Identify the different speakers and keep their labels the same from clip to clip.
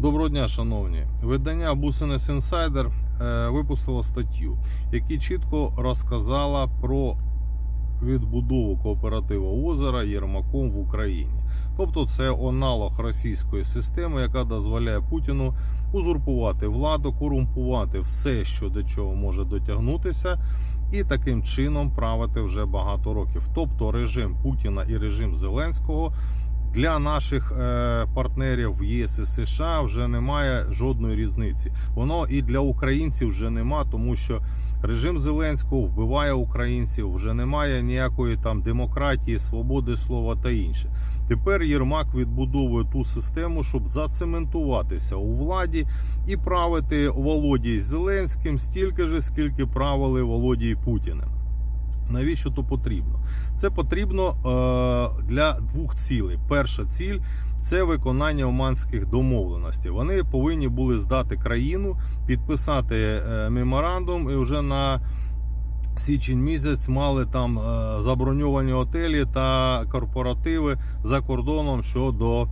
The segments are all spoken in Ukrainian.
Speaker 1: Доброго дня, шановні. Видання Business Insider е, випустило статтю, яка чітко розказала про відбудову кооперативу озера Єрмаком в Україні. Тобто це аналог російської системи, яка дозволяє Путіну узурпувати владу, корумпувати все, що до чого може дотягнутися, і таким чином правити вже багато років. Тобто режим Путіна і режим Зеленського для наших е, партнерів ЄС і США вже немає жодної різниці. Воно і для українців вже нема, тому що режим Зеленського вбиває українців, вже немає ніякої там демократії, свободи слова та інше. Тепер Єрмак відбудовує ту систему, щоб зацементуватися у владі і правити Володій Зеленським стільки ж, скільки правили Володій Путіним. Навіщо то потрібно? Це потрібно е, для двох цілей. Перша ціль це виконання оманських домовленостей. Вони повинні були здати країну, підписати е, меморандум, і вже на січень місяць мали там е, заброньовані готелі та корпоративи за кордоном щодо е,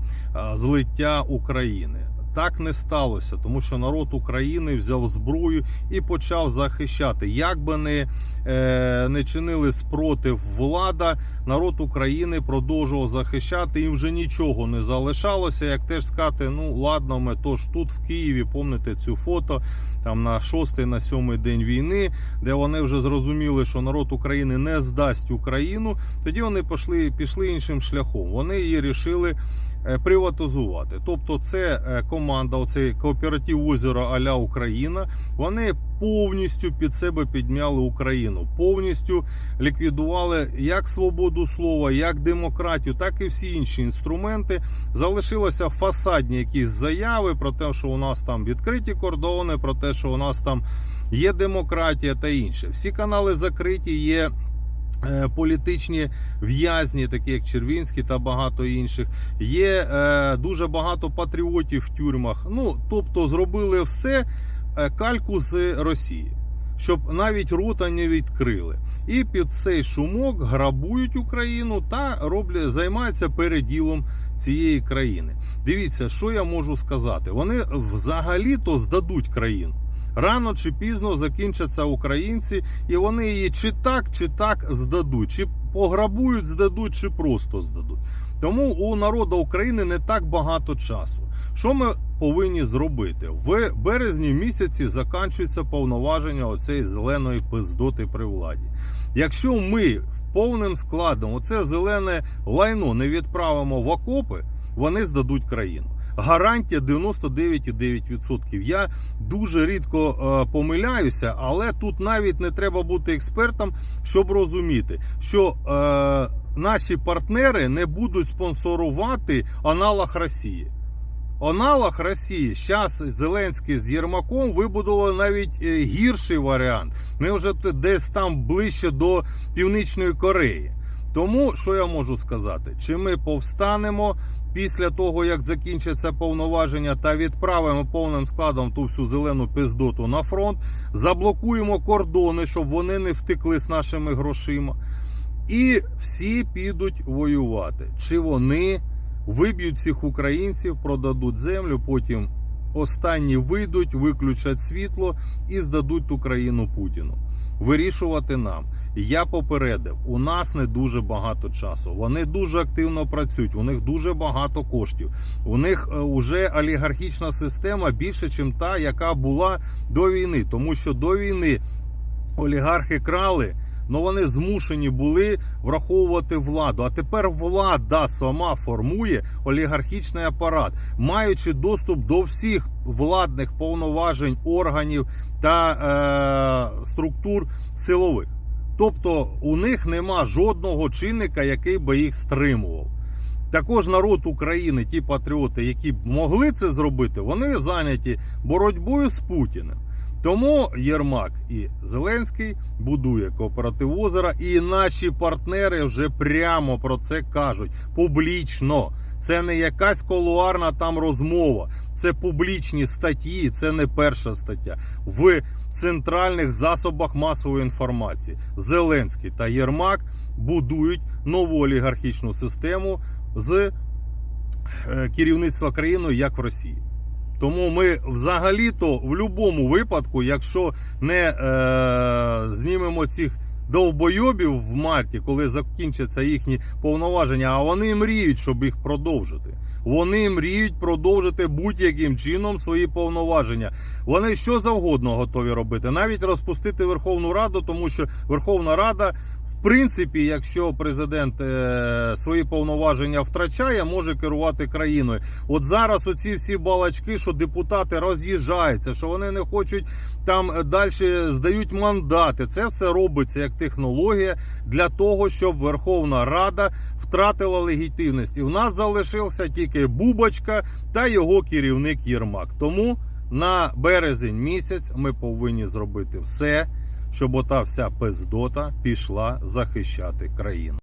Speaker 1: злиття України. Так не сталося, тому що народ України взяв зброю і почав захищати. Як би не, е, не чинили спротив влада, народ України продовжував захищати. Їм вже нічого не залишалося. Як теж сказати, ну ладно, ми тож тут в Києві, помните цю фото там на шостий, на сьомий день війни, де вони вже зрозуміли, що народ України не здасть Україну. Тоді вони пішли, пішли іншим шляхом. Вони її рішили е, приватизувати. Тобто, це е, команда, оцей кооператив озера Аля Україна. Вони повністю під себе підмяли Україну, повністю ліквідували як свободу слова, як демократію, так і всі інші інструменти. Залишилося фасадні якісь заяви про те, що у нас там відкриті кордони, про те, що у нас там є демократія та інше. Всі канали закриті. Є політичні в'язні, такі як Червінський та багато інших. Є е, дуже багато патріотів в тюрмах. Ну тобто, зробили все е, кальку з Росії. Щоб навіть рота не відкрили, і під цей шумок грабують Україну та роблять займаються переділом цієї країни. Дивіться, що я можу сказати. Вони взагалі-то здадуть країну. Рано чи пізно закінчаться українці, і вони її чи так, чи так здадуть, чи пограбують, здадуть, чи просто здадуть. Тому у народу України не так багато часу. Що ми повинні зробити? В березні місяці закінчується повноваження оцеї зеленої пиздоти при владі. Якщо ми повним складом оце зелене лайно не відправимо в окопи, вони здадуть країну. Гарантія 99,9%. Я дуже рідко е, помиляюся, але тут навіть не треба бути експертом, щоб розуміти, що е, наші партнери не будуть спонсорувати аналог Росії. Аналог Росії, зараз Зеленський з Єрмаком вибудували навіть е, гірший варіант. Ми вже десь там ближче до Північної Кореї. Тому що я можу сказати? Чи ми повстанемо після того, як закінчаться повноваження, та відправимо повним складом ту всю зелену пиздоту на фронт, заблокуємо кордони, щоб вони не втекли з нашими грошима, і всі підуть воювати. Чи вони виб'ють цих українців, продадуть землю, потім останні вийдуть, виключать світло і здадуть ту країну Путіну. Вирішувати нам. Я попередив, у нас не дуже багато часу. Вони дуже активно працюють. У них дуже багато коштів. У них вже олігархічна система більше, ніж та, яка була до війни. Тому що до війни олігархи крали. Ну вони змушені були враховувати владу. А тепер влада сама формує олігархічний апарат, маючи доступ до всіх владних повноважень органів та е, структур силових. Тобто у них нема жодного чинника, який би їх стримував. Також народ України, ті патріоти, які б могли це зробити, вони зайняті боротьбою з Путіним. Тому Єрмак і Зеленський будує кооператив озера, і наші партнери вже прямо про це кажуть публічно. Це не якась колуарна там розмова, це публічні статті, це не перша стаття. В центральних засобах масової інформації Зеленський та Єрмак будують нову олігархічну систему з е, керівництва країною, як в Росії. Тому ми взагалі-то в будь-якому випадку, якщо не е, знімемо цих довбойобів в марті, коли закінчаться їхні повноваження, а вони мріють, щоб їх продовжити. Вони мріють продовжити будь-яким чином свої повноваження. Вони що завгодно готові робити, навіть розпустити Верховну Раду, тому що Верховна Рада, принципі, якщо президент е, свої повноваження втрачає, може керувати країною. От зараз оці всі балачки, що депутати роз'їжджаються, що вони не хочуть там далі здають мандати. Це все робиться як технологія для того, щоб Верховна Рада втратила легітимність. І в нас залишився тільки Бубочка та його керівник Єрмак. Тому на березень місяць ми повинні зробити все, щоб ота вся пиздота пішла захищати країну.